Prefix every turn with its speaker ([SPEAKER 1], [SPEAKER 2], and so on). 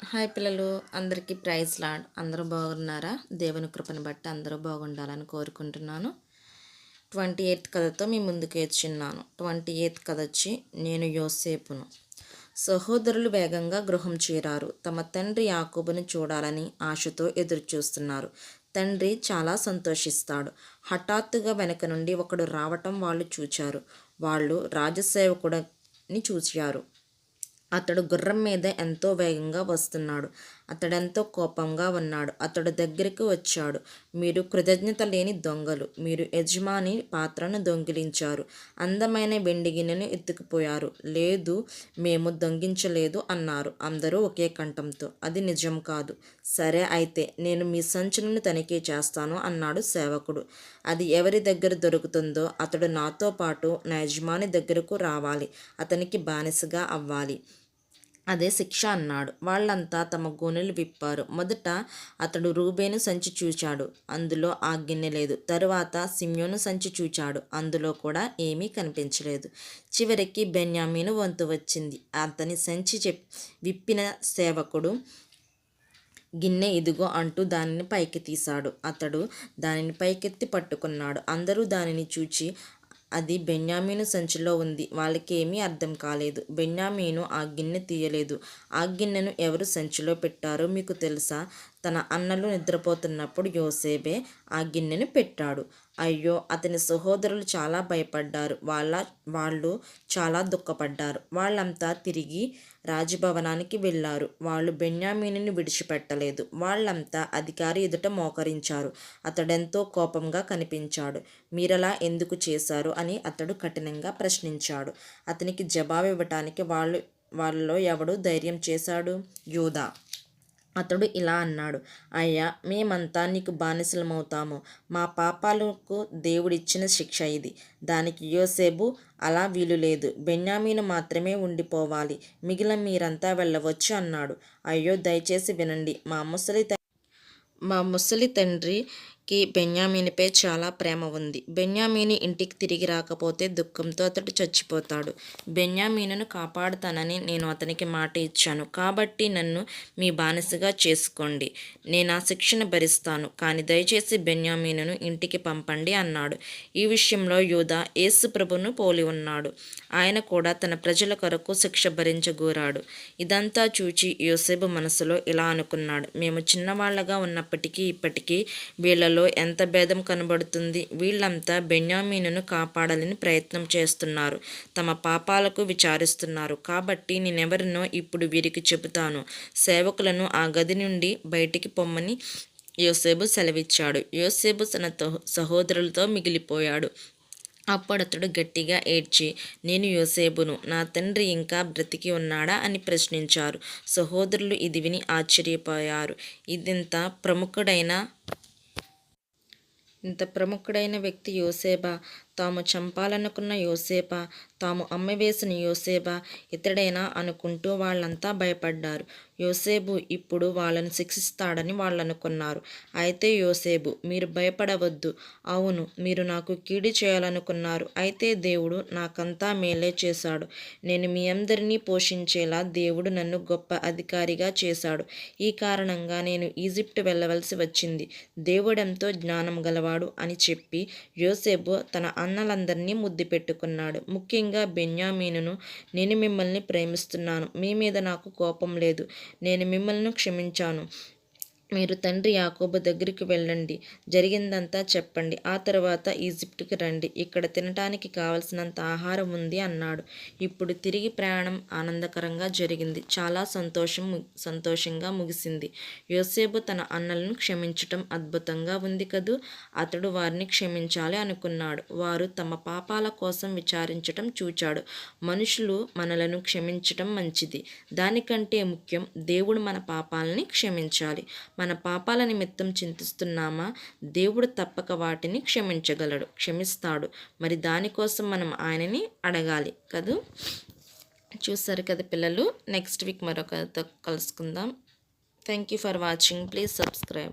[SPEAKER 1] Hi పిల్లలు అందరికీ praise lord. అందరూ బాగున్నారా? దేవుని కృపను బట్టి అందరూ బాగుండాలని కోరుకుంటున్నాను. ట్వంటీ ఎయిత్ కథతో మీ ముందుకు వచ్చిన్నాను. ట్వంటీ ఎయిత్ కథ వచ్చి నేను యోసేపును. సహోదరులు వేగంగా గృహం చేరారు. తమ తండ్రి యాకూబుని చూడాలని ఆశతో ఎదురుచూస్తున్నారు. తండ్రి చాలా సంతోషిస్తాడు. హఠాత్తుగా వెనక నుండి ఒకడు రావటం వాళ్ళు చూచారు. వాళ్ళు రాజసేవకుడని చూచారు. అతడు గుర్రం మీద ఎంతో వేగంగా వస్తున్నాడు. అతడెంతో కోపంగా ఉన్నాడు. అతడు దగ్గరికి వచ్చాడు. మీరు కృతజ్ఞత లేని దొంగలు. మీరు యజమాని పాత్రను దొంగిలించారు. అందమైన వెండి గిన్నెను ఎత్తుకుపోయారు. లేదు మేము దొంగించలేదు అన్నారు. అందరూ ఒకే కంఠంతో అది నిజం కాదు. సరే అయితే నేను మీ సంచులను తనిఖీ చేస్తాను అన్నాడు సేవకుడు. అది ఎవరి దగ్గర దొరుకుతుందో అతడు నాతో పాటు నా యజమాని దగ్గరకు రావాలి. అతనికి బానిసగా అవ్వాలి. అదే శిక్ష అన్నాడు. వాళ్ళంతా తమ గోనెలు విప్పారు. మొదట అతడు రూబేను సంచి చూచాడు. అందులో ఆ గిన్నె లేదు. తరువాత సిమ్యోను సంచి చూచాడు. అందులో కూడా ఏమీ కనిపించలేదు. చివరికి బెన్యామీను వంతు వచ్చింది. అతని సంచి చెప్ విప్పిన సేవకుడు గిన్నె ఇదిగో అంటూ దానిని పైకి తీశాడు అతడు దానిని పైకెత్తి పట్టుకున్నాడు. అందరూ దానిని చూచి అది బెన్యామీను సంచిలో ఉంది. వాళ్ళకేమీ అర్థం కాలేదు. బెన్యామీను ఆ గిన్నె తీయలేదు. ఆ గిన్నెను ఎవరు సంచిలో పెట్టారో మీకు తెలుసా? తన అన్నలు నిద్రపోతున్నప్పుడు యోసేబే ఆ గిన్నెను పెట్టాడు. అయ్యో అతని సహోదరులు చాలా భయపడ్డారు. వాళ్ళ వాళ్ళు చాలా దుఃఖపడ్డారు. వాళ్ళంతా తిరిగి రాజభవనానికి వెళ్ళారు. వాళ్ళు బెన్యామీనుని విడిచిపెట్టలేదు. వాళ్ళంతా అధికారి ఎదుట మోకరించారు. అతడెంతో కోపంగా కనిపించాడు. మీరలా ఎందుకు చేశారు అని అతడు కఠినంగా ప్రశ్నించాడు. అతనికి జవాబు ఇవ్వటానికి వాళ్ళు వాళ్ళలో ఎవడు ధైర్యం చేశాడు? యూదా. అతడు ఇలా అన్నాడు అయ్యా మేమంతా నీకు బానిసలమవుతాము. మా పాపాలకు దేవుడిచ్చిన శిక్ష ఇది. దానికి యోసేబు అలా వీలు లేదు బెన్యామీను మాత్రమే ఉండిపోవాలి. మిగిలిన మీరంతా వెళ్ళవచ్చు అన్నాడు. అయ్యో దయచేసి వినండి. మా ముసలి మా ముసలి తండ్రి కి బెన్యామీనిపై చాలా ప్రేమ ఉంది. బెన్యామీని ఇంటికి తిరిగి రాకపోతే దుఃఖంతో అతడు చచ్చిపోతాడు. బెన్యామీనును కాపాడుతానని నేను అతనికి మాట ఇచ్చాను. కాబట్టి నన్ను మీ బానిసగా చేసుకోండి. నేను ఆ శిక్షణ భరిస్తాను. కానీ దయచేసి బెన్యామీనును ఇంటికి పంపండి అన్నాడు. ఈ విషయంలో యూదా యేసు ప్రభును పోలి ఉన్నాడు. ఆయన కూడా తన ప్రజల కొరకు శిక్ష భరించగూరాడు. ఇదంతా చూచి యోసేపు మనసులో ఇలా అనుకున్నాడు. మేము చిన్నవాళ్ళగా ఉన్నప్పటికీ ఇప్పటికీ వీళ్ళ వీళ్ళలో ఎంత భేదం కనబడుతుంది? వీళ్ళంతా బెన్యామీనును కాపాడాలని ప్రయత్నం చేస్తున్నారు. తమ పాపాలకు విచారిస్తున్నారు. కాబట్టి నేనెవరినో ఇప్పుడు వీరికి చెబుతాను. సేవకులను ఆ గది నుండి బయటికి పొమ్మని యోసేబు సెలవిచ్చాడు. యోసేబు తన సహోదరులతో మిగిలిపోయాడు. అప్పుడతడు గట్టిగా ఏడ్చి నేను యోసేబును నా తండ్రి ఇంకా బ్రతికి ఉన్నాడా? అని ప్రశ్నించారు. సహోదరులు ఇది విని ఆశ్చర్యపోయారు. ఇదింత ప్రముఖుడైన ఇంత ప్రముఖుడైన వ్యక్తి యోసేబా తాము చంపాలనుకున్న యోసేప తాము అమ్మవేసిన యోసేప ఇతడైనా అనుకుంటూ వాళ్ళంతా భయపడ్డారు. యోసేబు ఇప్పుడు వాళ్ళని శిక్షిస్తాడని వాళ్ళనుకున్నారు. అయితే యోసేబు మీరు భయపడవద్దు. అవును మీరు నాకు కీడి చేయాలనుకున్నారు. అయితే దేవుడు నాకంతా మేలే చేశాడు. నేను మీ అందరినీ పోషించేలా దేవుడు నన్ను గొప్ప అధికారిగా చేశాడు. ఈ కారణంగా నేను ఈజిప్ట్ వెళ్ళవలసి వచ్చింది. దేవుడెంతో జ్ఞానం గలవాడు అని చెప్పి యోసేబు తన అన్నలందరినీ ముద్దు పెట్టుకున్నాడు. ముఖ్యంగా బెన్యామీనును నేను మిమ్మల్ని ప్రేమిస్తున్నాను. మీ మీద నాకు కోపం లేదు. నేను మిమ్మల్ని క్షమించాను. మీరు తండ్రి యాకోబు దగ్గరికి వెళ్ళండి. జరిగిందంతా చెప్పండి. ఆ తర్వాత ఈజిప్ట్కి రండి. ఇక్కడ తినటానికి కావలసినంత ఆహారం ఉంది అన్నాడు. ఇప్పుడు తిరిగి ప్రయాణం ఆనందకరంగా జరిగింది. చాలా సంతోషం సంతోషంగా ముగిసింది. యోసేపు తన అన్నలను క్షమించటం అద్భుతంగా ఉంది కదూ? అతడు వారిని క్షమించాలి అనుకున్నాడు. వారు తమ పాపాల కోసం విచారించటం చూచాడు. మనుషులు మనలను క్షమించటం మంచిది. దానికంటే ముఖ్యం దేవుడు మన పాపాలని క్షమించాలి. మన పాపాల నిమిత్తం చింతిస్తున్నామా? దేవుడు తప్పక వాటిని క్షమించగలడు క్షమిస్తాడు. మరి దానికోసం మనం ఆయనని అడగాలి కదూ? చూసారు కదా పిల్లలు నెక్స్ట్ వీక్ మరొకరితో కలుసుకుందాం. Thank you for watching please subscribe